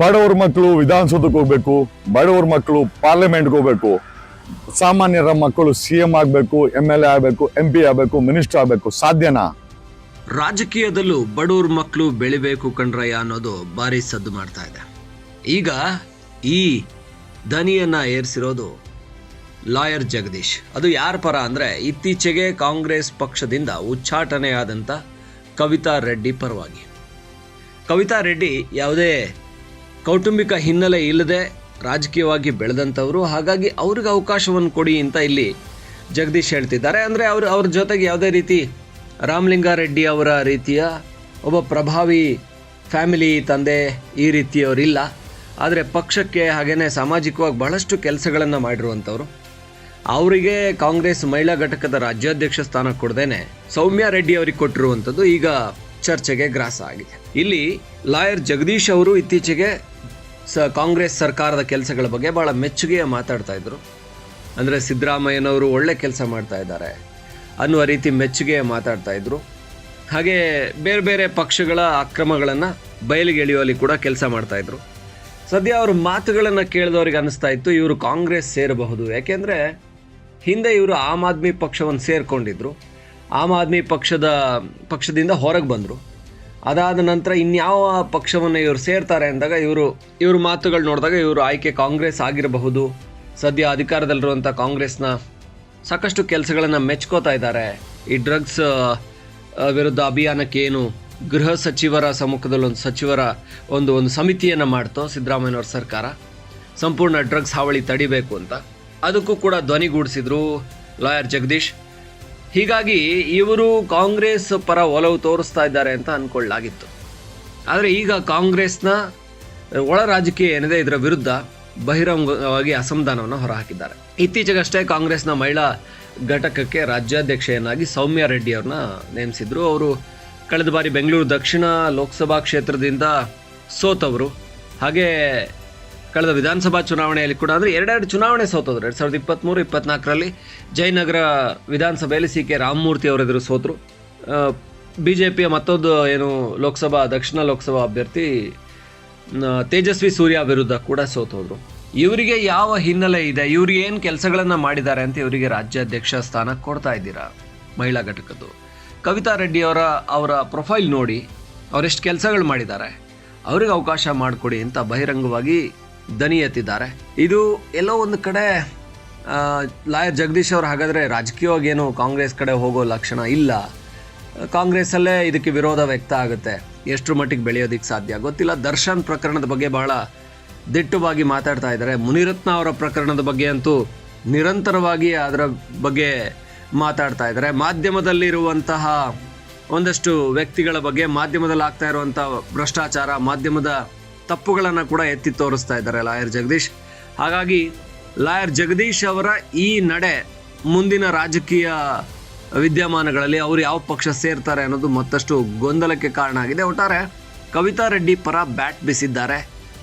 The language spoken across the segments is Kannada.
ಬಡವ್ರ ಮಕ್ಕಳು ವಿಧಾನಸೌಧಕ್ಕೆ ಹೋಗ್ಬೇಕು, ಬಡವ್ರ ಮಕ್ಕಳು ಪಾರ್ಲಿಮೆಂಟ್ಗೆ ಹೋಗ್ಬೇಕು, ಸಾಮಾನ್ಯರ ಮಕ್ಕಳು ಸಿ ಎಂ ಆಗಬೇಕು ಎಂ ಎಲ್ ಎ ಆಗಬೇಕು, ಎಂ ಪಿ ಆಗಬೇಕು, ಮಿನಿಸ್ಟರ್ ಆಗಬೇಕು, ಸಾಧ್ಯನಾ? ರಾಜಕೀಯದಲ್ಲೂ ಬಡವ್ರ ಮಕ್ಕಳು ಬೆಳಿಬೇಕು ಕಣ್ರಯ್ಯ ಅನ್ನೋದು ಭಾರಿ ಸದ್ದು ಮಾಡ್ತಾ ಇದೆ. ಈಗ ಈ ದನಿಯನ್ನ ಏರಿಸಿರೋದು ಲಾಯರ್ ಜಗದೀಶ್. ಅದು ಯಾರ ಪರ ಅಂದರೆ ಇತ್ತೀಚೆಗೆ ಕಾಂಗ್ರೆಸ್ ಪಕ್ಷದಿಂದ ಉಚ್ಚಾಟನೆಯಾದಂಥ ಕವಿತಾ ರೆಡ್ಡಿ ಪರವಾಗಿ. ಕವಿತಾ ರೆಡ್ಡಿ ಯಾವುದೇ ಕೌಟುಂಬಿಕ ಹಿನ್ನೆಲೆ ಇಲ್ಲದೆ ರಾಜಕೀಯವಾಗಿ ಬೆಳೆದಂಥವ್ರು, ಹಾಗಾಗಿ ಅವ್ರಿಗೆ ಅವಕಾಶವನ್ನು ಕೊಡಿ ಅಂತ ಇಲ್ಲಿ ಜಗದೀಶ್ ಹೇಳ್ತಿದ್ದಾರೆ. ಅಂದರೆ ಅವರು ಅವ್ರ ಜೊತೆಗೆ ಯಾವುದೇ ರೀತಿ ರಾಮಲಿಂಗಾರೆಡ್ಡಿ ಅವರ ರೀತಿಯ ಒಬ್ಬ ಪ್ರಭಾವಿ ಫ್ಯಾಮಿಲಿ ತಂದೆ ಈ ರೀತಿಯವರಿಲ್ಲ. ಆದರೆ ಪಕ್ಷಕ್ಕೆ ಹಾಗೆಯೇ ಸಾಮಾಜಿಕವಾಗಿ ಬಹಳಷ್ಟು ಕೆಲಸಗಳನ್ನು ಮಾಡಿರುವಂಥವ್ರು. ಅವರಿಗೆ ಕಾಂಗ್ರೆಸ್ ಮಹಿಳಾ ಘಟಕದ ರಾಜ್ಯಾಧ್ಯಕ್ಷ ಸ್ಥಾನ ಕೊಡದೇನೆ ಸೌಮ್ಯ ರೆಡ್ಡಿ ಅವರಿಗೆ ಕೊಟ್ಟಿರುವಂಥದ್ದು. ಈಗ ಚರ್ಚೆಗೆ ಗ್ರಾಸ ಆಗಿದೆ. ಇಲ್ಲಿ ಲಾಯರ್ ಜಗದೀಶ್ ಅವರು ಇತ್ತೀಚೆಗೆ ಸ ಕಾಂಗ್ರೆಸ್ ಸರ್ಕಾರದ ಕೆಲಸಗಳ ಬಗ್ಗೆ ಬಹಳ ಮೆಚ್ಚುಗೆಯ ಮಾತಾಡ್ತಾ ಇದ್ರು. ಅಂದರೆ ಸಿದ್ದರಾಮಯ್ಯನವರು ಒಳ್ಳೆ ಕೆಲಸ ಮಾಡ್ತಾ ಇದ್ದಾರೆ ಅನ್ನುವ ರೀತಿ ಮೆಚ್ಚುಗೆಯ ಮಾತಾಡ್ತಾ ಇದ್ರು. ಹಾಗೆ ಬೇರೆ ಬೇರೆ ಪಕ್ಷಗಳ ಅಕ್ರಮಗಳನ್ನು ಬಯಲಿಗೆ ಎಳೆಯುವಲ್ಲಿ ಕೂಡ ಕೆಲಸ ಮಾಡ್ತಾ ಇದ್ರು. ಸದ್ಯ ಅವ್ರ ಮಾತುಗಳನ್ನು ಕೇಳಿದವ್ರಿಗೆ ಅನ್ನಿಸ್ತಾ ಇತ್ತು, ಇವರು ಕಾಂಗ್ರೆಸ್ ಸೇರಬಹುದು. ಯಾಕೆಂದರೆ ಹಿಂದೆ ಇವರು ಆಮ್ ಆದ್ಮಿ ಪಕ್ಷವನ್ನು ಸೇರ್ಕೊಂಡಿದ್ರು. ಆಮ್ ಆದ್ಮಿ ಪಕ್ಷದ, ಪಕ್ಷದಿಂದ ಹೊರಗೆ ಬಂದರು. ಅದಾದ ನಂತರ ಇನ್ಯಾವ ಪಕ್ಷವನ್ನು ಇವರು ಸೇರ್ತಾರೆ ಅಂದಾಗ ಇವರು, ಇವ್ರ ಮಾತುಗಳು ನೋಡಿದಾಗ ಇವರು ಆಯ್ಕೆ ಕಾಂಗ್ರೆಸ್ ಆಗಿರಬಹುದು. ಸದ್ಯ ಅಧಿಕಾರದಲ್ಲಿರುವಂಥ ಕಾಂಗ್ರೆಸ್ನ ಸಾಕಷ್ಟು ಕೆಲಸಗಳನ್ನು ಮೆಚ್ಕೋತಾ ಇದ್ದಾರೆ. ಈ ಡ್ರಗ್ಸ್ ವಿರುದ್ಧ ಅಭಿಯಾನಕ್ಕೆ ಏನು ಗೃಹ ಸಚಿವರ ಸಮ್ಮುಖದಲ್ಲಿ ಒಂದು ಸಚಿವರ ಒಂದು ಒಂದು ಸಮಿತಿಯನ್ನು ಮಾಡ್ತೋ ಸಿದ್ದರಾಮಯ್ಯನವ್ರ ಸರ್ಕಾರ. ಸಂಪೂರ್ಣ ಡ್ರಗ್ಸ್ ಹಾವಳಿ ತಡಿಬೇಕು ಅಂತ. ಅದಕ್ಕೂ ಕೂಡ ಧ್ವನಿಗೂಡಿಸಿದ್ರು ಲಾಯರ್ ಜಗದೀಶ್. ಹೀಗಾಗಿ ಇವರು ಕಾಂಗ್ರೆಸ್ ಪರ ಒಲವು ತೋರಿಸ್ತಾ ಇದ್ದಾರೆ ಅಂತ ಅಂದ್ಕೊಳ್ಳಾಗಿತ್ತು ಆದರೆ ಈಗ ಕಾಂಗ್ರೆಸ್ನ ಒಳ ರಾಜಕೀಯ ಏನಿದೆ ಇದರ ವಿರುದ್ಧ ಬಹಿರಂಗವಾಗಿ ಅಸಮಾಧಾನವನ್ನು ಹೊರಹಾಕಿದ್ದಾರೆ. ಇತ್ತೀಚೆಗಷ್ಟೇ ಕಾಂಗ್ರೆಸ್ನ ಮಹಿಳಾ ಘಟಕಕ್ಕೆ ರಾಜ್ಯಾಧ್ಯಕ್ಷೆಯನ್ನಾಗಿ ಸೌಮ್ಯ ರೆಡ್ಡಿ ಅವ್ರನ್ನ ನೇಮಿಸಿದ್ರು. ಅವರು ಕಳೆದ ಬಾರಿ ಬೆಂಗಳೂರು ದಕ್ಷಿಣ ಲೋಕಸಭಾ ಕ್ಷೇತ್ರದಿಂದ ಸೋತವರು. ಹಾಗೆ ಕಳೆದ ವಿಧಾನಸಭಾ ಚುನಾವಣೆಯಲ್ಲಿ ಕೂಡ, ಅಂದರೆ ಎರಡೆರಡು ಚುನಾವಣೆ ಸೋತದ್ರು. ಎರಡು ಸಾವಿರದ ಇಪ್ಪತ್ತ್ಮೂರು ಇಪ್ಪತ್ನಾಲ್ಕರಲ್ಲಿ ಜಯನಗರ ವಿಧಾನಸಭೆಯಲ್ಲಿ ಸಿ ಕೆ ರಾಮಮೂರ್ತಿ ಅವರೆದುರು ಸೋತರು. ಬಿ ಜೆ ಪಿಯ ಮತ್ತೊಂದು ಏನು, ಲೋಕಸಭಾ, ದಕ್ಷಿಣ ಲೋಕಸಭಾ ಅಭ್ಯರ್ಥಿ ತೇಜಸ್ವಿ ಸೂರ್ಯ ವಿರುದ್ಧ ಕೂಡ ಸೋತೋದ್ರು. ಇವರಿಗೆ ಯಾವ ಹಿನ್ನೆಲೆ ಇದೆ? ಇವ್ರಿಗೆ ಏನು ಕೆಲಸಗಳನ್ನು ಮಾಡಿದ್ದಾರೆ ಅಂತ ಇವರಿಗೆ ರಾಜ್ಯಾಧ್ಯಕ್ಷ ಸ್ಥಾನ ಕೊಡ್ತಾ ಇದ್ದೀರಾ? ಮಹಿಳಾ ಘಟಕದ್ದು. ಕವಿತಾ ರೆಡ್ಡಿ ಅವರ ಅವರ ಪ್ರೊಫೈಲ್ ನೋಡಿ ಅವರೆಷ್ಟು ಕೆಲಸಗಳು ಮಾಡಿದ್ದಾರೆ. ಅವ್ರಿಗೆ ಅವಕಾಶ ಮಾಡಿಕೊಡಿ ಅಂತ ಬಹಿರಂಗವಾಗಿ ದನಿ ಎತ್ತಿದ್ದಾರೆ. ಇದು ಎಲ್ಲೋ ಒಂದು ಕಡೆ ಲಾಯರ್ ಜಗದೀಶ್ ಅವರು ಹಾಗಾದರೆ ರಾಜಕೀಯವಾಗಿ ಏನು ಕಾಂಗ್ರೆಸ್ ಕಡೆ ಹೋಗೋ ಲಕ್ಷಣ ಇಲ್ಲ. ಕಾಂಗ್ರೆಸ್ಸಲ್ಲೇ ಇದಕ್ಕೆ ವಿರೋಧ ವ್ಯಕ್ತ ಆಗುತ್ತೆ. ಎಷ್ಟರ ಮಟ್ಟಿಗೆ ಬೆಳೆಯೋದಕ್ಕೆ ಸಾಧ್ಯ? ಗೊತ್ತಿಲ್ಲ. ದರ್ಶನ್ ಪ್ರಕರಣದ ಬಗ್ಗೆ ಬಹಳ ದಿಟ್ಟವಾಗಿ ಮಾತಾಡ್ತಾ ಇದ್ದಾರೆ. ಮುನಿರತ್ನ ಅವರ ಪ್ರಕರಣದ ಬಗ್ಗೆ ಅಂತೂ ನಿರಂತರವಾಗಿ ಅದರ ಬಗ್ಗೆ ಮಾತಾಡ್ತಾ ಇದ್ದಾರೆ. ಮಾಧ್ಯಮದಲ್ಲಿರುವಂತಹ ಒಂದಷ್ಟು ವ್ಯಕ್ತಿಗಳ ಬಗ್ಗೆ ಮಾಧ್ಯಮದಲ್ಲಿ ಆಗ್ತಾ ಇರುವಂಥ ಭ್ರಷ್ಟಾಚಾರ, ಮಾಧ್ಯಮದ ತಪ್ಪುಗಳನ್ನು ಕೂಡ ಎತ್ತಿ ತೋರಿಸ್ತಾ ಇದ್ದಾರೆ ಲಾಯರ್ ಜಗದೀಶ್. ಹಾಗಾಗಿ ಲಾಯರ್ ಜಗದೀಶ್ ಅವರ ಈ ನಡೆ ಮುಂದಿನ ರಾಜಕೀಯ ವಿದ್ಯಮಾನಗಳಲ್ಲಿ ಅವರು ಯಾವ ಪಕ್ಷ ಸೇರ್ತಾರೆ ಅನ್ನೋದು ಮತ್ತಷ್ಟು ಗೊಂದಲಕ್ಕೆ ಕಾರಣ ಆಗಿದೆ. ಒಟ್ಟಾರೆ ಕವಿತಾ ರೆಡ್ಡಿ ಪರ ಬ್ಯಾಟ್ ಬೀಸಿದ್ದಾರೆ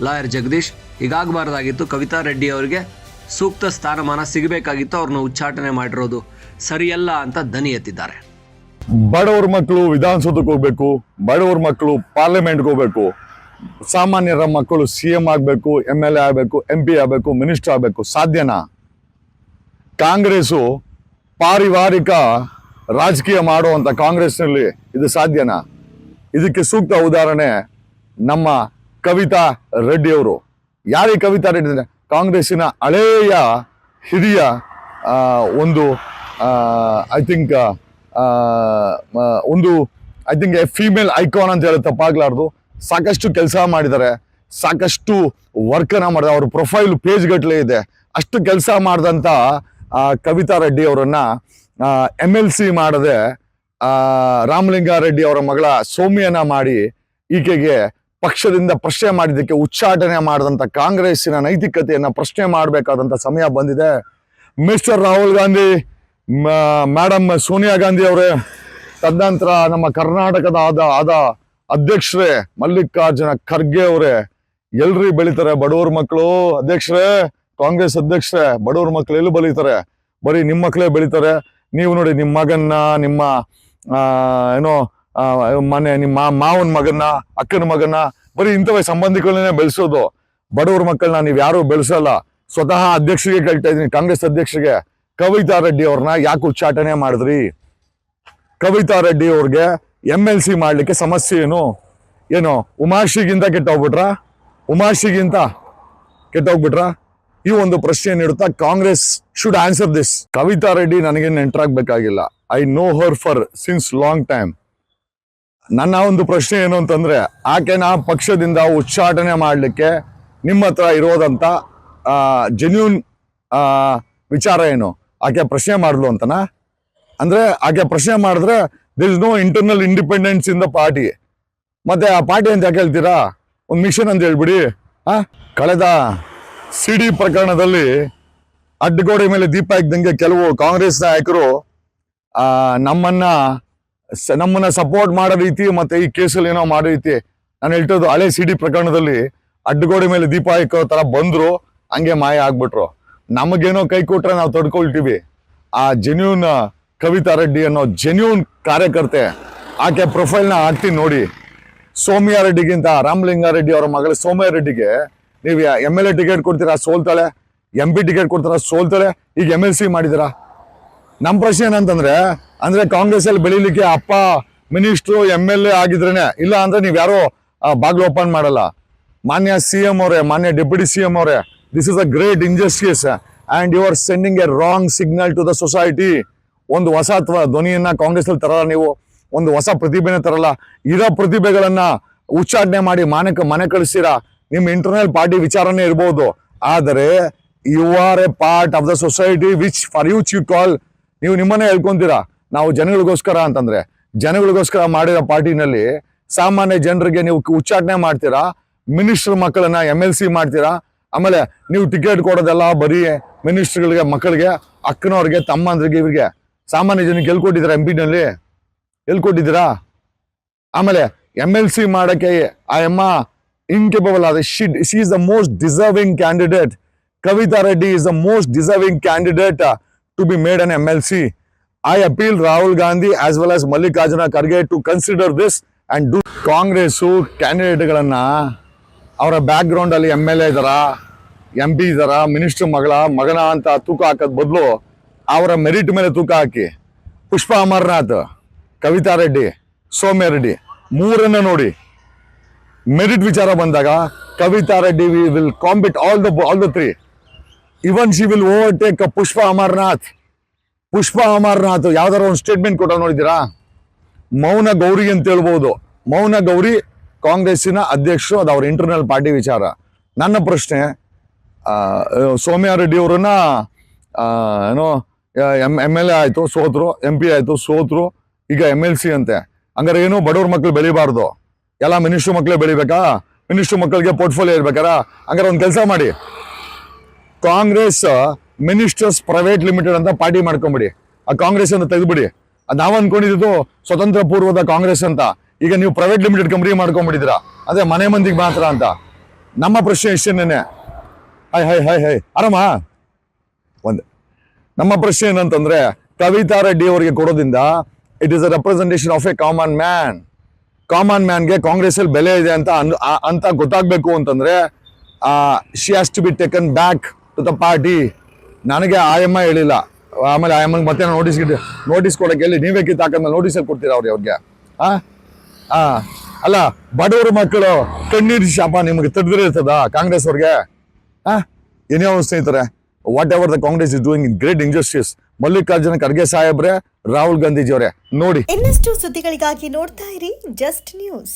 ಲಾಯರ್ ಜಗದೀಶ್. ಹೀಗಾಗಬಾರ್ದಾಗಿತ್ತು ಕವಿತಾ ರೆಡ್ಡಿ ಅವರಿಗೆ ಸೂಕ್ತ ಸ್ಥಾನಮಾನ ಸಿಗಬೇಕಾಗಿತ್ತು, ಅವ್ರನ್ನ ಉಚ್ಚಾಟನೆ ಮಾಡಿರೋದು ಸರಿಯಲ್ಲ ಅಂತ ದನಿ ಎತ್ತಿದ್ದಾರೆ. ಬಡವ್ರ ಮಕ್ಕಳು ವಿಧಾನಸೌಧಕ್ಕೆ ಹೋಗ್ಬೇಕು, ಬಡವ್ರ ಮಕ್ಕಳು ಪಾರ್ಲಿಮೆಂಟ್ಗೆ ಹೋಗ್ಬೇಕು ಸಾಮಾನ್ಯರ ಮಕ್ಕಳು ಸಿ ಎಂ ಆಗಬೇಕು ಎಂ ಎಲ್ ಎ ಆಗಬೇಕು, ಎಂ ಪಿ ಆಗಬೇಕು, ಮಿನಿಸ್ಟರ್ ಆಗಬೇಕು, ಸಾಧ್ಯನಾ? ಕಾಂಗ್ರೆಸ್ಸು ಪಾರಿವಾರಿಕ ರಾಜಕೀಯ ಮಾಡುವಂಥ ಕಾಂಗ್ರೆಸ್ನಲ್ಲಿ ಇದು ಸಾಧ್ಯನಾ? ಇದಕ್ಕೆ ಸೂಕ್ತ ಉದಾಹರಣೆ ನಮ್ಮ ಕವಿತಾ ರೆಡ್ಡಿಯವರು ಯಾರೇ ಕವಿತಾ ರೆಡ್ಡಿ ಕಾಂಗ್ರೆಸ್ಸಿನ ಹಳೆಯ ಹಿರಿಯ ಒಂದು ಐ ಥಿಂಕ್ ಒಂದು, I think a female icon ಅಂತ ಹೇಳಿ ತಪ್ಪಾಗ್ಲಾರ್ದು ಸಾಕಷ್ಟು ಕೆಲಸ ಮಾಡಿದ್ದಾರೆ, ಸಾಕಷ್ಟು ವರ್ಕನ್ನು ಮಾಡಿದ ಅವ್ರ ಪ್ರೊಫೈಲ್ ಪೇಜ್ ಗಟ್ಟಲೆ ಇದೆ. ಅಷ್ಟು ಕೆಲಸ ಮಾಡಿದಂಥ ಕವಿತಾ ರೆಡ್ಡಿ ಅವರನ್ನು ಎಂ ಎಲ್ ಸಿ ಮಾಡದೆ ರಾಮಲಿಂಗಾರೆಡ್ಡಿ ಅವರ ಮಗಳ ಸೌಮ್ಯನ ಮಾಡಿ ಈಕೆಗೆ ಪಕ್ಷದಿಂದ ಪ್ರಶ್ನೆ ಮಾಡಿದ್ದಕ್ಕೆ ಉಚ್ಚಾಟನೆ ಮಾಡಿದಂಥ ಕಾಂಗ್ರೆಸ್ಸಿನ ನೈತಿಕತೆಯನ್ನು ಪ್ರಶ್ನೆ ಮಾಡಬೇಕಾದಂಥ ಸಮಯ ಬಂದಿದೆ. ಮಿಸ್ಟರ್ ರಾಹುಲ್ ಗಾಂಧಿ ಮೇಡಮ್ ಸೋನಿಯಾ ಗಾಂಧಿ ಅವರೇ, ತದನಂತರ ನಮ್ಮ ಕರ್ನಾಟಕದ ಆದ ಆದ ಅಧ್ಯಕ್ಷರೇ, ಮಲ್ಲಿಕಾರ್ಜುನ ಖರ್ಗೆ ಅವರೇ, ಎಲ್ರಿ ಬೆಳಿತಾರೆ ಬಡವ್ರ ಮಕ್ಕಳು ಅಧ್ಯಕ್ಷರೇ, ಕಾಂಗ್ರೆಸ್ ಅಧ್ಯಕ್ಷರೇ, ಬಡವ್ರ ಮಕ್ಕಳು ಎಲ್ಲಿ ಬೆಳಿತಾರೆ? ಬರೀ ನಿಮ್ಮ ಮಕ್ಕಳೇ ಬೆಳಿತಾರೆ. ನೀವು ನೋಡಿ ನಿಮ್ಮ ಮಗನ್ನ, ನಿಮ್ಮ ಏನೋ ಮನೆ, ನಿಮ್ಮ ಮಾವನ ಮಗನ್ನ, ಅಕ್ಕನ ಮಗನ್ನ, ಬರೀ ಇಂಥವೇ ಸಂಬಂಧಿಗಳನ್ನೇ ಬೆಳೆಸೋದು. ಬಡವ್ರ ಮಕ್ಕಳನ್ನ ನೀವು ಯಾರು ಬೆಳೆಸಲ್ಲ. ಸ್ವತಃ ಅಧ್ಯಕ್ಷರಿಗೆ ಕೇಳ್ತಾ ಇದೀನಿ ಕಾಂಗ್ರೆಸ್ ಅಧ್ಯಕ್ಷರಿಗೆ. ಕವಿತಾ ರೆಡ್ಡಿ ಅವ್ರನ್ನ ಯಾಕೆ ಉಚ್ಚಾಟನೆ ಮಾಡಿದ್ರಿ? ಕವಿತಾ ರೆಡ್ಡಿ ಅವ್ರಿಗೆ ಎಂ ಎಲ್ ಸಿ ಮಾಡಲಿಕ್ಕೆ ಸಮಸ್ಯೆ ಏನು? ಏನು, ಉಮಾಶ್ರೀಗಿಂತ ಕೆಟ್ಟೋಗ್ಬಿಟ್ರಾ? ಉಮಾಶ್ರೀಗಿಂತ ಕೆಟ್ಟೋಗ್ಬಿಟ್ರಾ? ಈ ಒಂದು ಪ್ರಶ್ನೆ ನೀಡುತ್ತಾ Congress should answer this Kavita Reddy ನನಗೆ ಎಂಟ್ರಾಗಬೇಕಾಗಿಲ್ಲ I know her for since long time ನನ್ನ ಒಂದು ಪ್ರಶ್ನೆ ಏನು ಅಂತಂದ್ರೆ, ಆಕೆನ ಪಕ್ಷದಿಂದ ಉಚ್ಚಾಟನೆ ಮಾಡಲಿಕ್ಕೆ ನಿಮ್ಮ ಹತ್ರ ಇರೋದಂತ ಜೆನ್ಯೂನ್ ವಿಚಾರ ಏನು? ಆಕೆ ಪ್ರಶ್ನೆ ಮಾಡಲು ಅಂತನಾ? ಅಂದ್ರೆ, ಆಕೆ ಪ್ರಶ್ನೆ ಮಾಡಿದ್ರೆ there is no internal independence in the party ಮತ್ತೆ ಆ ಪಾರ್ಟಿ ಅಂತ ಯಾಕೆ ಹೇಳ್ತೀರಾ? ಒಂದು ಮಿಷನ್ ಅಂತ ಹೇಳ್ಬಿಡಿ. ಆ? ಕಳೆದ ಸಿ ಡಿ ಪ್ರಕರಣದಲ್ಲಿ ಅಡ್ಡಗೋಡೆ ಮೇಲೆ ದೀಪ ಇದ್ದಂಗೆ ಕೆಲವು ಕಾಂಗ್ರೆಸ್ ನಾಯಕರು ನಮ್ಮನ್ನ ನಮ್ಮನ್ನ ಸಪೋರ್ಟ್ ಮಾಡೋ ರೀತಿ ಮತ್ತೆ ಈ ಕೇಸಲ್ಲಿ ಏನೋ ಮಾಡೋ ರೀತಿ, ನಾನು ಹೇಳ್ತದ್ದು ಹಳೆ ಸಿ ಡಿ ಪ್ರಕರಣದಲ್ಲಿ ಅಡ್ಡಗೋಡೆ ಮೇಲೆ ದೀಪ ಹಾಕೋ ತರ ಬಂದ್ರು, ಹಂಗೆ ಮಾಯ ಆಗ್ಬಿಟ್ರು. ನಮಗೇನೋ ಕೈ ಕೊಟ್ರೆ ನಾವು ತಡ್ಕೊಳ್ತೀವಿ. ಆ ಜೆನ್ಯೂನ್ ಕವಿತಾ ರೆಡ್ಡಿ ಅನ್ನೋ ಜೆನ್ಯೂನ್ ಕಾರ್ಯಕರ್ತೆ, ಆಕೆ ಪ್ರೊಫೈಲ್ನ ಹಾಕ್ತಿ ನೋಡಿ. ಸೌಮ್ಯ ರೆಡ್ಡಿಗಿಂತ ರಾಮಲಿಂಗಾರೆಡ್ಡಿ ಅವರ ಮಗಳ ಸೌಮ್ಯ ರೆಡ್ಡಿಗೆ ನೀವು ಎಂ ಎಲ್ ಎ ಟಿಕೆಟ್ ಕೊಡ್ತೀರಾ, ಸೋಲ್ತಾಳೆ? ಎಂ ಪಿ ಟಿಕೆಟ್ ಕೊಡ್ತೀರಾ, ಸೋಲ್ತಾಳೆ? ಈಗ ಎಂ ಎಲ್ ಸಿ ಮಾಡಿದಿರಾ ನಮ್ಮ ಪ್ರಶ್ನೆ ಏನಂತಂದ್ರೆ, ಅಂದ್ರೆ ಕಾಂಗ್ರೆಸ್ ಅಲ್ಲಿ ಬೆಳಿಲಿಕ್ಕೆ ಅಪ್ಪ ಮಿನಿಸ್ಟ್ರು ಎಂ ಎಲ್ ಎ ಆಗಿದ್ರೇನೆ, ಇಲ್ಲ ಅಂದ್ರೆ ನೀವು ಯಾರೋ ಬಾಗ್ಲು ಓಪನ್ ಮಾಡಲ್ಲ. ಮಾನ್ಯ ಸಿ ಎಂ ಅವರೇ, ಮಾನ್ಯ ಡೆಪ್ಯೂಟಿ ಸಿ ಎಂ ಅವರೇ this is a great injustice and you are sending a wrong signal to the society ಒಂದು ಹೊಸ ಅಥವಾ ಧ್ವನಿಯನ್ನ ಕಾಂಗ್ರೆಸ್ ಅಲ್ಲಿ ತರಲ್ಲ, ನೀವು ಒಂದು ಹೊಸ ಪ್ರತಿಭೆನ ತರಲ್ಲ, ಇರೋ ಪ್ರತಿಭೆಗಳನ್ನ ಉಚ್ಚಾಟನೆ ಮಾಡಿ ಮನೆ ಮನೆ ಕಳಿಸ್ತೀರಾ? ನಿಮ್ಮ ಇಂಟರ್ನಲ್ ಪಾರ್ಟಿ ವಿಚಾರನೇ ಇರ್ಬೋದು. ಆದರೆ you are a part of the society which for which you call ನೀವು ನಿಮ್ಮನ್ನೇ ಹೇಳ್ಕೊಂತೀರಾ? ನಾವು ಜನಗಳಿಗೋಸ್ಕರ ಅಂತಂದ್ರೆ, ಜನಗಳಿಗೋಸ್ಕರ ಮಾಡಿರೋ ಪಾರ್ಟಿನಲ್ಲಿ ಸಾಮಾನ್ಯ ಜನರಿಗೆ ನೀವು ಉಚ್ಚಾಟನೆ ಮಾಡ್ತೀರಾ? ಮಿನಿಸ್ಟರ್ ಮಕ್ಕಳನ್ನ ಎಂ ಎಲ್ ಸಿ ಮಾಡ್ತೀರಾ? ಆಮೇಲೆ ನೀವು ಟಿಕೆಟ್ ಕೊಡೋದೆಲ್ಲ ಬರೀ ಮಿನಿಸ್ಟರ್ಗಳಿಗೆ ಮಕ್ಕಳಿಗೆ, ಅಕ್ಕನವ್ರಿಗೆ, ತಮ್ಮಂದ್ರಿಗೆ, ಇವ್ರಿಗೆ. ಸಾಮಾನ್ಯ ಜನಕ್ಕೆ ಎಲ್ಲಿ ಕೊಟ್ಟಿದ್ದೀರಾ ಎಂ ಪಿನಲ್ಲಿ ಎಲ್ಲಿ ಕೊಟ್ಟಿದ್ದೀರಾ ಆಮೇಲೆ ಎಂ ಎಲ್ ಸಿ ಮಾಡೋಕ್ಕೆ ಆ ಎಮ್ಮ ಇನ್ಕೇಪಬಲ್ ಆದ she'd she is the most deserving candidate Kavitha Reddy is the most deserving candidate to be made an M L C I appeal Rahul Gandhi as well as Mallikarjuna Kharge to consider this and do Congress ಕ್ಯಾಂಡಿಡೇಟ್ಗಳನ್ನು ಅವರ ಬ್ಯಾಕ್ ಗ್ರೌಂಡ್ ಅಲ್ಲಿ ಎಂ ಎಲ್ ಎ ಇದ್ದಾರಾ ಎಂ ಪಿ ಇದ್ದಾರಾ ಮಿನಿಸ್ಟರ್ ಮಗಳ, ಮಗನ ಅಂತ ತೂಕ ಹಾಕೋದ್ ಬದಲು ಅವರ ಮೆರಿಟ್ ಮೇಲೆ ತೂಕ ಹಾಕಿ. ಪುಷ್ಪ ಅಮರ್ನಾಥ್ ಕವಿತಾ ರೆಡ್ಡಿ ಸೌಮ್ಯ ರೆಡ್ಡಿ ಮೂರನ್ನ ನೋಡಿ. ಮೆರಿಟ್ ವಿಚಾರ ಬಂದಾಗ Kavitha Reddy we will combat all the all the three even she will overtake Pushpa Amarnath. Pushpa Amarnath ಯಾವ್ದಾರ ಒಂದು ಸ್ಟೇಟ್ಮೆಂಟ್ ಕೊಟ್ಟ ನೋಡಿದ್ದೀರಾ? ಮೌನ ಗೌರಿ ಅಂತ ಹೇಳ್ಬೋದು. ಮೌನ ಗೌರಿ ಕಾಂಗ್ರೆಸ್ಸಿನ ಅಧ್ಯಕ್ಷರು ಅದು ಅವ್ರ ಇಂಟರ್ನಲ್ ಪಾರ್ಟಿ ವಿಚಾರ. ನನ್ನ ಪ್ರಶ್ನೆ ಸೋಮ್ಯಾರೆಡ್ಡಿ ಸೌಮ್ಯ ರೆಡ್ಡಿ ಅವರನ್ನ ಆ, ಏನೋ ಎಂ ಎಂ ಎಲ್ ಎ ಆಯಿತು, ಸೋತ್ರು, ಎಂ ಪಿ ಆಯಿತು, ಸೋತ್ರು, ಈಗ ಎಂ ಎಲ್ ಸಿ ಅಂತೆ. ಹಂಗಾರೆ ಏನು ಬಡವ್ರ ಮಕ್ಳು ಬೆಳಿಬಾರ್ದು. ಎಲ್ಲ ಮಿನಿಸ್ಟ್ರ್ ಮಕ್ಳೇ ಬೆಳಿಬೇಕಾ? ಮಿನಿಸ್ಟ್ರು ಮಕ್ಕಳಿಗೆ ಪೋರ್ಟ್ಫೋಲಿಯೋ ಇರ್ಬೇಕಾರ? ಹಂಗಾರೆ ಒಂದು ಕೆಲಸ ಮಾಡಿ. ಕಾಂಗ್ರೆಸ್ ಮಿನಿಸ್ಟರ್ಸ್ ಪ್ರೈವೇಟ್ ಲಿಮಿಟೆಡ್ ಅಂತ ಪಾರ್ಟಿ ಮಾಡ್ಕೊಂಬಿಡಿ. ಆ ಕಾಂಗ್ರೆಸ್ ಅಂತ ತೆಗೆದ್ಬಿಡಿ. ಅದು ನಾವ್ ಅನ್ಕೊಂಡಿದ್ದು ಸ್ವತಂತ್ರ ಪೂರ್ವದ ಕಾಂಗ್ರೆಸ್ ಅಂತ. ಈಗ ನೀವು ಪ್ರೈವೇಟ್ ಲಿಮಿಟೆಡ್ ಕಂಪ್ನಿ ಮಾಡ್ಕೊಂಡ್ಬಿಟ್ಟಿದ್ದೀರಾ ಅದೇ ಮನೆ ಮಂದಿಗೆ ಮಾತ್ರ ಅಂತ. ನಮ್ಮ ಪ್ರಶ್ನೆ ಇಷ್ಟೇನೆ ಹೈ ಹೈ ಹೈ ಹೈ. ಆರಾಮ? ಒಂದು ನಮ್ಮ ಪ್ರಶ್ನೆ ಏನಂತಂದ್ರೆ, ಕವಿತಾ ರೆಡ್ಡಿ ಅವರಿಗೆ ಕೊಡೋದ್ರಿಂದ it is a representation of a common man common ಮ್ಯಾನ್ಗೆ Congress ಅಲ್ಲಿ ಬೆಲೆ ಇದೆ ಅಂತ ಅಂತ ಗೊತ್ತಾಗ್ಬೇಕು ಅಂತಂದ್ರೆ she has to be taken back to the party ನನಗೆ ಆಯಮ್ಮ ಹೇಳಿಲ್ಲ. ಆಮೇಲೆ ಆಯಮ್ಮಂಗೆ ಮತ್ತೆ ನೋಟಿಸ್ ನೋಟಿಸ್ ಕೊಡೋಕೆ ಹೇಳಿ ನೀವೇ ಕಿತ್ತು ಹಾಕಂದ್ರೆ ನೋಟಿಸ್ ಕೊಡ್ತೀರಾ ಅವ್ರಿಗೆ ಅವ್ರಿಗೆ? ಆ? ಆ. ಅಲ್ಲ, ಬಡವರ ಮಕ್ಕಳು ಕಣ್ಣೀರು ಶಾಪ ನಿಮಗೆ ತಡೆದಿರ್ತದ ಕಾಂಗ್ರೆಸ್ ಅವ್ರಿಗೆ ಹಾಂ ಏನೇ ಸ್ನೇಹಿತರೆ whatever the Congress is doing great injustice Mallikarjuna Kharge ಸಾಹೇಬ್ರೆ, ರಾಹುಲ್ ಗಾಂಧೀಜಿ ಅವರೇ ನೋಡಿ. ಇನ್ನಷ್ಟು ಸುದ್ದಿಗಳಿಗಾಗಿ ನೋಡ್ತಾ ಇರಿ ಜಸ್ಟ್ ನ್ಯೂಸ್